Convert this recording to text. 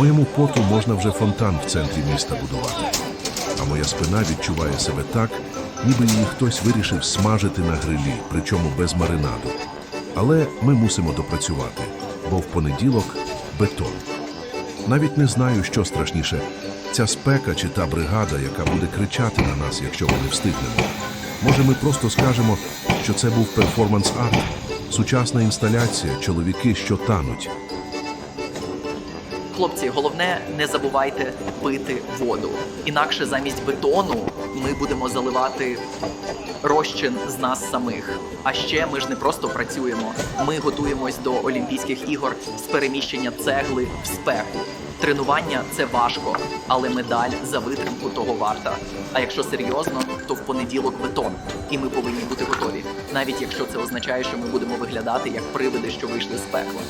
Моєму поту можна вже фонтан в центрі міста будувати. А моя спина відчуває себе так, ніби її хтось вирішив смажити на грилі, причому без маринаду. Але ми мусимо допрацювати, бо в понеділок бетон. Навіть не знаю, що страшніше: ця спека чи та бригада, яка буде кричати на нас, якщо ми не встигнемо. Може, ми просто скажемо, що це був перформанс-арт, сучасна інсталяція, чоловіки, що тануть. Хлопці, головне, не забувайте пити воду. Інакше замість бетону ми будемо заливати розчин з нас самих. А ще ми ж не просто працюємо. Ми готуємось до Олімпійських ігор з переміщення цегли в спеку. Тренування це важко, але медаль за витримку того варта. А якщо серйозно, то в понеділок бетон, і ми повинні бути готові, навіть якщо це означає, що ми будемо виглядати як привиди, що вийшли з пекла.